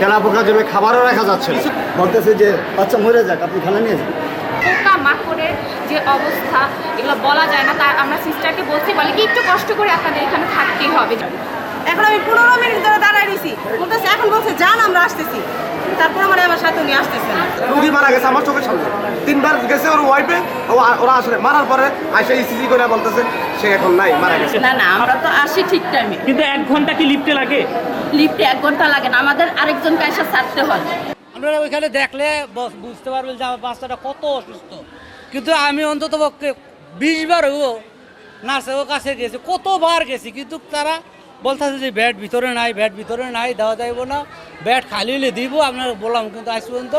তেলা পোকার জন্য খাবারও রাখা যাচ্ছে না। বলতেছে যে বাচ্চা মরে যাক আপনি খানা নিয়ে যান। পোকা মাকড়ের যে অবস্থা এগুলো বলা যায় না। তার আমরা সিস্টারকে বলছি বলে কি একটু কষ্ট করে আপনাদের এখানে থাকতেই হবে। এখন আমি পনেরো মিনিট ধরে দাঁড়ায় রয়েছি বলতেছে এখন বলছে যান আমরা আসতেছি। তারপর আমার আমার সাথে উনি আসতেছেন রুগী মারা গেছে আমার চোখের সামনে। তিনবার গেছে ওর ওয়াইফে ওরা আসলে মারার পরে আইসা ইসিজি করে বলতেছে সে এখন নাই মারা গেছে। না না আমরা তো আসি ঠিক টাইমে কিন্তু এক ঘণ্টা কি লিফটে লাগে? লিফটে এক ঘণ্টা লাগে না আমাদের আরেকজন কাইসা ছাড়তে হয়। আপনারা ওইখানে দেখলে বুঝতে পারবেন যে আমার বাচ্চাটা কত অসুস্থ। কিন্তু আমি অন্তত পক্ষে বিশ বারও নার্সের কাছে গেছি কতবার গেছি কিন্তু তারা বলতেছে যে ব্যাট ভিতরে নাই ব্যাট ভিতরে নাই দেওয়া যাইব না। ব্যাট খালি হলে দিব আপনার বললাম কিন্তু আজ পর্যন্ত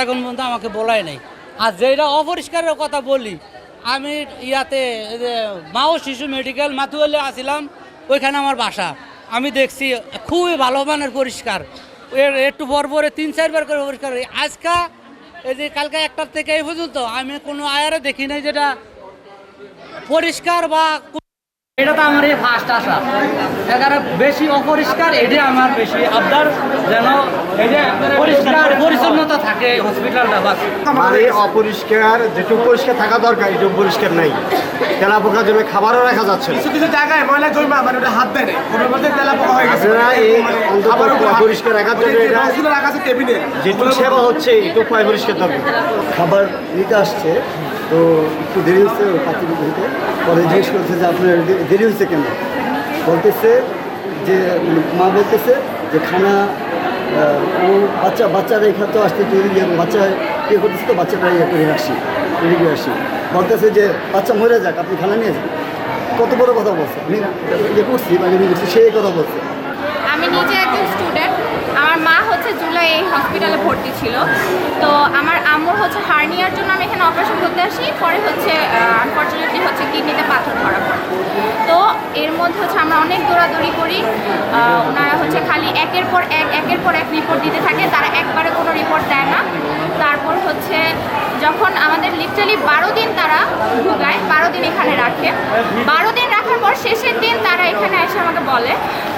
এখন পর্যন্ত আমাকে বলাই নাই। আর যেটা অপরিষ্কারের কথা বলি আমি ইয়াতে মাও শিশু মেডিকেল মাতুয়ালে আসিলাম, ওইখানে আমার বাসা আমি দেখছি, খুবই ভালো মানের পরিষ্কার এর একটু পর পরে তিন চারবার করে পরিষ্কার। আজকা, এই যে কালকে একটার থেকে এই পর্যন্ত আমি কোনো আয়ারে দেখি নাই যেটা পরিষ্কার বা এটা তো আমার এই ফার্স্ট আসা এখানে বেশি অপরিষ্কার এটা আমার বেশি আবদার যেন এই যে পরিষ্কার পরিচ্ছন্নতা থাকে হসপিটালটা বাস। মানে অপরিষ্কার যেটুকু পরিষ্কার থাকা দরকার এটুকু পরিষ্কার নাই। তেলা পোকার জন্য খাবারও রাখা যাচ্ছে কিছু কিছু জায়গায় ময়লা জমা মানে ওটা হাত দেয় ওটার মধ্যে তেলা পোকা হয়ে গেছে। এই হাত- পরিষ্কার রাখার জন্য এটা রাখা আছে টেবিলে। যেটুকু সেবা হচ্ছে এটুকু পরিষ্কার দরকার। খাবার নিতে আসছে। তো একটু দেরি হচ্ছে পাতি দিতে পরে জিজ্ঞেস করছে যে, আপনার দেরি হচ্ছে কেন? বলতেছে যে মানে মা বলতেছে যে, খানা ও বাচ্চা বাচ্চারা এখানে তো আসতে তৈরি বাচ্চা ইয়ে করতেছে তো, বাচ্চাটা ইয়ে করে আসি তৈরি করে আসি বলতেছে যে, বাচ্চা মরে যাক, আপনি খানা নিয়ে যান। কত বড় কথা বলছে। আমি ইয়ে করছি মানে করছি সেই কথা বলছে। আমার মা হচ্ছে জুলাই এই হসপিটালে ভর্তি ছিল। তো আমার আম্মুর হচ্ছে হার্নিয়ার জন্য আমি এখানে অপারেশন করতে আসি। পরে হচ্ছে আনফর্চুনেটলি হচ্ছে কিডনিতে পাথর ধরা পড়ে। তো এর মধ্যে হচ্ছে আমরা অনেক দৌড়াদৌড়ি করি। ওনারা হচ্ছে খালি একের পর এক, একের পর এক রিপোর্ট দিতে থাকে। তারা একবারে কোনো রিপোর্ট দেয় না। তারপর হচ্ছে যখন আমাদের লিটারালি বারো দিন তারা ঢুকায় বারো দিন এখানে রাখে। বারো দিন রাখার পর শেষের দিন তারা এখানে এসে আমাকে বলে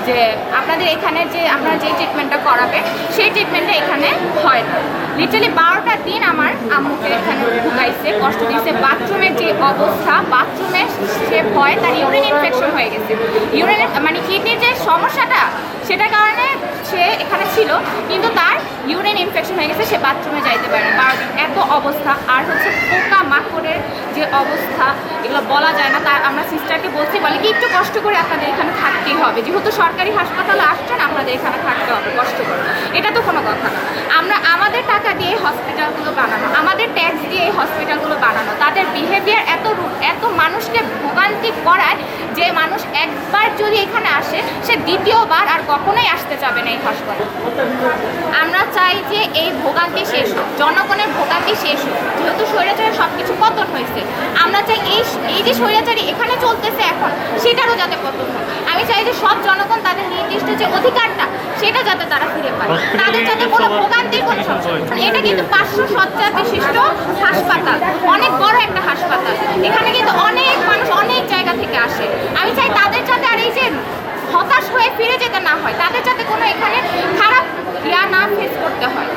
যে, আপনাদের এখানে যে আপনারা যে ট্রিটমেন্টটা করাবে, সেই ট্রিটমেন্টটা এখানে হয় না। লিটারালি বারোটা দিন আমার আম্মুকে এখানে ঢুকাইছে, কষ্ট দিয়েছে বাথরুমের যে অবস্থা, বাথরুমে সে ভয় তার ইউরিন ইনফেকশন হয়ে গেছে। ইউরিন মানে কিডনির যে সমস্যাটা, সেটার কারণে সে এখানে ছিল, কিন্তু তার ইউরিন ইনফেকশন হয়ে গেছে, সে বাথরুমে যাইতে পারে না। এত অবস্থা। আর হচ্ছে পোকা মাকড়ের যে অবস্থা, এগুলো বলা যায় না। তার আমরা সিস্টারকে বলছি, বলে কি একটু কষ্ট করে আপনাদের হবে। যেহেতু সরকারি হাসপাতালে আসছেন আপনাদের এখানে থাকতে হবে, কষ্ট করে। এটা তো কোনো কথা না। আমরা, আমাদের টাকা দিয়ে হসপিটালগুলো বানানো, আমাদের ট্যাক্স দিয়ে এই হসপিটালগুলো বানানো, তাদের বিহেভিয়ার এত এত মানুষকে ভোগান্তি করায় যে মানুষ একবার যদি এখানে আসে সে দ্বিতীয়বার আর কখনোই আসতে যাবে না এই হাসপাতাল। আমরা চাই যে এই ভোগান্তি শেষ হোক জনগণের ভোগান্তি শেষ হোক। যেহেতু স্বৈরাচারের সব কিছু পতন হয়েছে আমরা চাই এই এই যে স্বৈরাচারী এখানে চলতেছে এখন সেটারও যাতে পতন হয়। আমি চাই যে সব জনগণ তাদের নির্দিষ্ট যে অধিকারটা সেটা যাতে তারা ফিরে পায়। তাদের যাতে কোনো ভোগান্তির কোনো সমস্যা এটা কিন্তু পাঁচশো শয্যা বিশিষ্ট হাসপাতাল অনেক বড় একটা হাসপাতাল। এখানে কিন্তু অনেক মানুষ অনেক জায়গা থেকে আসে। আমি চাই তাদের যাতে যে হতাশ হয়ে ফিরে যেতে না হয়, তাদের যাতে কোনো এখানে খারাপ ইয়া না ফেস করতে হয়।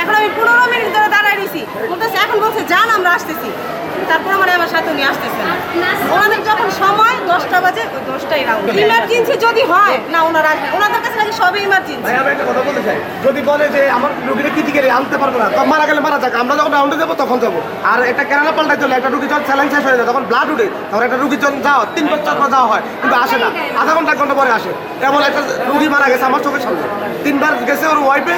এখন আমি পনেরো মিনিট ধরে রয়েছি বলতেছে, এখন বলছে, যান, আমরা আসতেছি। তারপর আমার আমার সাথে উনি আসতেছেন ওনাদের যখন সময়, দশটা বাজে দশটাই রাউন্ড ইমার্জেন্সি যদি হয়, না, ওনারা আসবে। ওনাদের কাছে নাকি সবই ইমার্জেন্সি ভাই, আমি একটা কথা বলতে চাই। যদি বলে যে, আমার রুগীরা ক্রিটিক্যালি আনতে পারব না? তখন মারা গেলে মারা যাক। আমরা যখন রাউন্ডে যাব, তখন যাব। আর একটা কেরালা পাল্টাই চলে, একটা রুগী যখন স্যালাইন শেষ হয়ে যায়, তখন ব্লাড উঠে, তখন একটা রুগীর যখন যাওয়া, তিন পাঁচ চারবার যাওয়া হয়, কিন্তু আসে না। আধা ঘণ্টা ঘণ্টা পরে আসে। এমন একটা রুগী মারা গেছে আমার চোখের সামনে। তিনবার গেছে ওর ওয়াইফে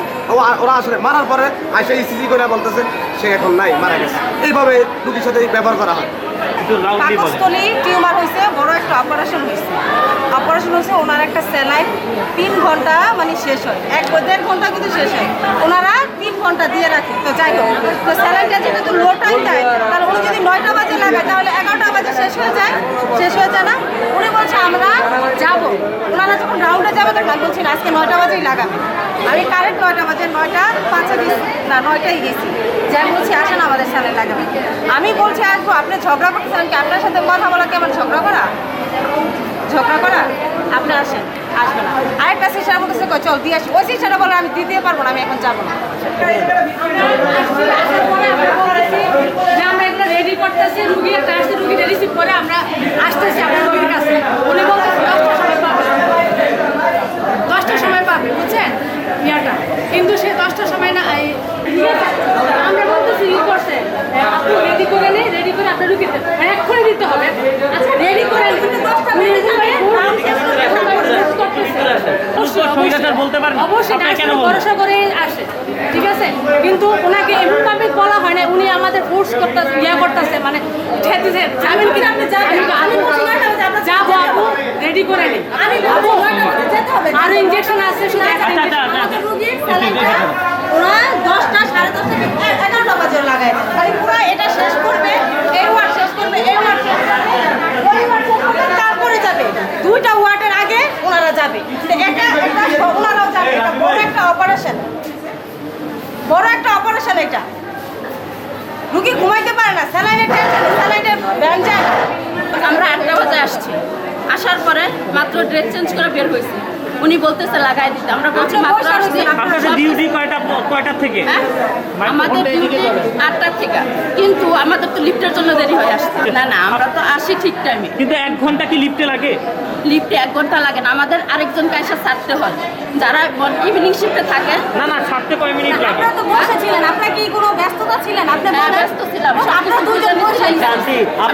ওরা আসলে মারার পরে আসে ইসিজি করে বলতেছে সে এখন নাই মারা গেছে। এইভাবে রুগীর সাথে ব্যবহার করা হয়। একটু লাউডলি বলেন। পাকস্থলী টিউমার হয়েছে বড় একটা অপারেশন হয়েছে। অপারেশন হয়েছে ওনার একটা স্যালাইন তিন ঘণ্টা মানে শেষ হয়। এক দেড় ঘণ্টা কিন্তু শেষ হয়। ওনারা তিন ঘণ্টা দিয়ে রাখে। তো যাই হোক তো স্যালাইনটা যেহেতু লো দেয় তাহলে উনি যদি নয়টা বাজে লাগায় তাহলে এগারোটা শেষ হয়ে যায়, শেষ হয়ে যায় না। উনি বলছে, আমরা যাব। ওনারা যখন রাউন্ডে যাবে, তখন আমি বলছি, আজকে নয়টা বাজেই লাগাবে। আমি কারেন্ট নয়টা বাজে, নয়টা পাঁচে গেছি, না নয়টাই গেছি। যাই বলছি, আসেন আমাদের সাথে লাগাবে আমি বলছি, আসব। আপনি ঝগড়া করতেছেন কি আপনার সাথে কথা বলা কি আমার ঝগড়া করা? ঝগড়া করা? আপনি আসেন আসবে না। আরেকটা সিস্টার বলতেছে চল, দিয়ে আসি। ওই সিস্টারটা বলে, আমি দিতে পারব না, আমি এখন যাব না। যে আমরা এগুলো রুগী একটা আসছে রুগীটা রিসিভ করে আমরা আসতেছি আপনার রুগীর কাছে। উনি বলতেছে দশটার সময় পাবে দশটার সময় পাবে বুঝছেন ইয়াটা কিন্তু সে দশটার সময় না এই, ইয়েটা, আমরা বলতেছি ই করছে এ, আপনি রেডি করে নেই রেডি করে আপনার রুগীতে মানে এক্ষুনি দিতে হবে আচ্ছা রেডি করে নিন। উনি রেডি করে এখন post করতেছে। সুবিধাটা বলতে পারেন? অবশ্যই কেন ভরসা করে আসে ঠিক আছে? কিন্তু ওনাকে এমনভাবে বলা হয় না উনি আমাদের ফোর্স করতে ইয়া করতেছে মানে ঠেতেছে। যাবেন কি আপনি যাবেন আমি যাব আপু রেডি করে নিন। আপু আরও ইনজেকশন আছে শুধু একটা আচ্ছা আচ্ছা injection। আচ্ছা স্যালাইনটা ওরা দশটা সাড়ে দশটা এ- এগারোটা বাজে লাগায় খালি পুরো এটা শেষ করবে এই ওয়ার্ড শেষ করবে এই ওয়ার্ড শেষ করবে ওই ওয়ার্ড শেষ করবে তারপরে যাবে দুইটা ওয়ার্ডের আগে ওনারা যাবে তো এটা এটা স- ওনারাও যাবে এটা বড় অপারেশন বড় একটা অপারেশন এটা। রুগী ঘুমাইতে পারে না, স্যালাইনের টেনশন স্যালাইনের ব্যান আমরা আটটা বাজে আসছি। আসার পরে মাত্র ড্রেস চেঞ্জ করে বের হয়েছি। উনি বলতেছে লাগাই দিতে। আমরা বলছি আসছি রয়েছেন, আপনাদের ডিউটি কয়টা কয়টার থেকে? হ্যাঁ? আমাদের ডিউটি যাবে? আটটার থেকে। কিন্তু আমাদের তো লিফটের জন্য দেরি হয়ে আসছে। না না আমরা তো আসি ঠিক টাইমে কিন্তু এক ঘণ্টা কি লিফটে লাগে? লিফটে এক ঘণ্টা লাগে না। আমাদের আরেকজন এসে ছাড়তে হয়। যারা ইভিনিং শিফটে থাকে। না না ছাড়তে কয় মিনিট লাগে? আপনারা তো বসে ছিলেন। আপনার কি কোনো ব্যস্ততা ছিলেন? আপনি হ্যাঁ, ব্যস্ত ছিলাম। আপনারা দুজন বসে ছিলেন।